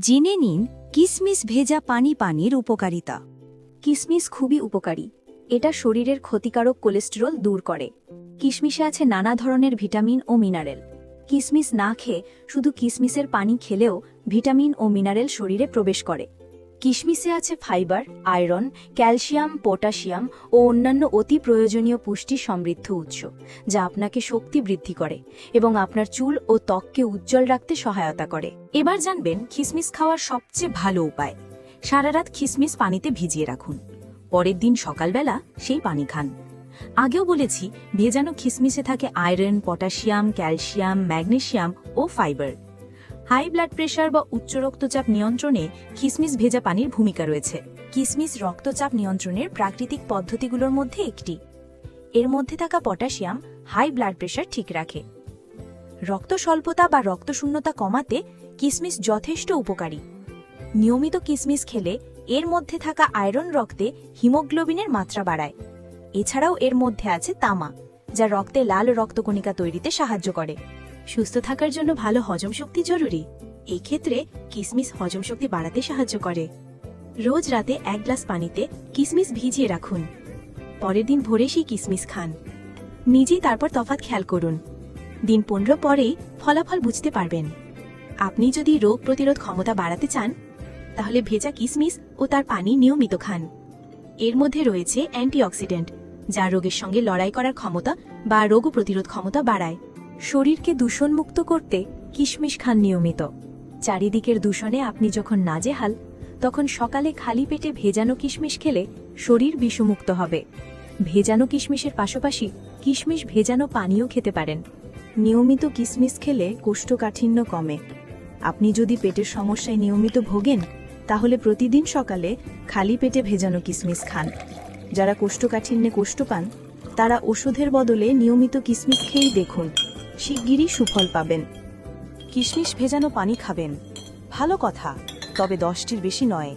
জেনে নিন, কিসমিস ভেজা পানি পানির উপকারিতা। কিসমিস খুবই উপকারী। এটা শরীরের ক্ষতিকারক কোলেস্টেরল দূর করে। কিসমিসে আছে নানা ধরনের ভিটামিন ও মিনারেল। কিসমিস না খেয়ে শুধু কিসমিসের পানি খেলেও ভিটামিন ও মিনারেল শরীরে প্রবেশ করে। কিশমিশে আছে ফাইবার, আয়রন, ক্যালসিয়াম, পটাশিয়াম ও অন্যান্য অতি প্রয়োজনীয় পুষ্টি সমৃদ্ধ উৎস, যা আপনাকে শক্তি বৃদ্ধি করে এবং আপনার চুল ও ত্বককে উজ্জ্বল রাখতে সহায়তা করে। এবার জানবেন কিশমিশ খাওয়ার সবচেয়ে ভালো উপায়। সারা রাত কিশমিশ পানিতে ভিজিয়ে রাখুন। পরের দিন সকালবেলা সেই পানি খান। আগেও বলেছি, ভেজানো কিশমিশে থাকে আয়রন, পটাশিয়াম, ক্যালসিয়াম, ম্যাগনেশিয়াম ও ফাইবার। হাই ব্লাড প্রেশার বা উচ্চ রক্তচাপ নিয়ন্ত্রণে কিশমিশ ভেজা পানির ভূমিকা রয়েছে। কিসমিস রক্তচাপ নিয়ন্ত্রণের প্রাকৃতিক পদ্ধতিগুলোর মধ্যে একটি। এর মধ্যে থাকা পটাশিয়াম হাই ব্লাড প্রেশার ঠিক রাখে। রক্ত স্বল্পতা বা রক্তশূন্যতা কমাতে কিসমিস যথেষ্ট উপকারী। নিয়মিত কিসমিস খেলে এর মধ্যে থাকা আয়রন রক্তে হিমোগ্লোবিনের মাত্রা বাড়ায়। এছাড়াও এর মধ্যে আছে তামা, যা রক্তে লাল রক্তকণিকা তৈরিতে সাহায্য করে। সুস্থ থাকার জন্য ভালো হজম শক্তি জরুরি। এই ক্ষেত্রে কিশমিশ হজম শক্তি বাড়াতে সাহায্য করে। রোজ রাতে এক গ্লাস পানিতে কিসমিস ভিজিয়ে রাখুন। পরের দিন ভোরে সেই কিসমিস খান। নিজেই তারপর তফাৎ খেয়াল করুন। দিন পনেরো পরেই ফলাফল বুঝতে পারবেন। আপনি যদি রোগ প্রতিরোধ ক্ষমতা বাড়াতে চান, তাহলে ভেজা কিসমিস ও তার পানি নিয়মিত খান। এর মধ্যে রয়েছে অ্যান্টিঅক্সিডেন্ট, যা রোগের সঙ্গে লড়াই করার ক্ষমতা বা রোগ প্রতিরোধ ক্ষমতা বাড়ায়। শরীরকে দূষণমুক্ত করতে কিশমিশ খান নিয়মিত। চারিদিকের দূষণে আপনি যখন নাজেহাল, তখন সকালে খালি পেটে ভেজানো কিশমিশ খেলে শরীর বিষমুক্ত হবে। ভেজানো কিশমিশের পাশাপাশি কিশমিশ ভেজানো পানীয় খেতে পারেন। নিয়মিত কিশমিশ খেলে কোষ্ঠকাঠিন্য কমে। আপনি যদি পেটের সমস্যায় নিয়মিত ভোগেন, তাহলে প্রতিদিন সকালে খালি পেটে ভেজানো কিশমিশ খান। যারা কোষ্ঠকাঠিন্যে কষ্ট পান তারা ওষুধের বদলে নিয়মিত কিশমিশ খেয়েই দেখুন। শিগগিরই সুফল পাবেন। কিশমিশ ভেজানো পানি খাবেন। ভালো কথা তবে দশটির বেশি নয়।